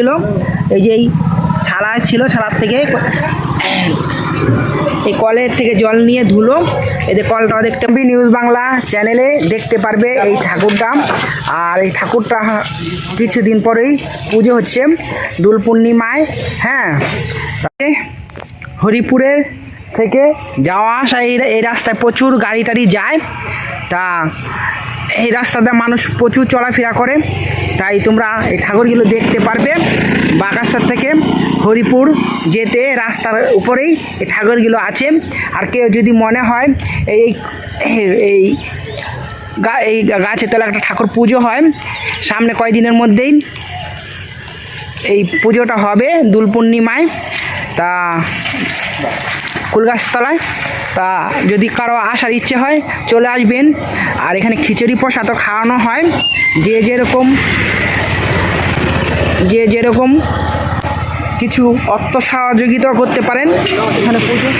ছিল। এই যে এই ছালা ছিল ছালার থেকে। এই কলের থেকে জল নিয়ে ধুলো। যে কলটা দেখতে পাবি নিউজ বাংলা চ্যানেলে, দেখতে পারবে এই ঠাকুরটা। আর এই ঠাকুরটা কিছুদিন পরেই পুজো হচ্ছে দোল পূর্ণিমায় হ্যাঁ। হরিপুরের থেকে যাওয়া আসা, এই এই রাস্তায় প্রচুর গাড়ি টাড়ি যায়। তা এই রাস্তাতে মানুষ প্রচুর চলাফেরা করে। তাই তোমরা এই ঠাকুরগুলো দেখতে পারবে। বাগাসার থেকে হরিপুর যেতে রাস্তার উপরেই এই ঠাকুরগুলো আছে। আর কেউ যদি মনে হয় এই এই গা- এই গাছের তলা একটা ঠাকুর পুজো হয়, সামনে কয়দিনের মধ্যেই এই পুজোটা হবে দোল পূর্ণিমায়। তা কুলগাছতলায় তা যদি কারও আসার ইচ্ছে হয়, চলে আসবেন। আর এখানে খিচুড়ি প্রসাদ খাওয়ানো হয়। যে যেরকম যে যেরকম কিছু অর্থ সহযোগিতা করতে পারেন। এখানে পুজো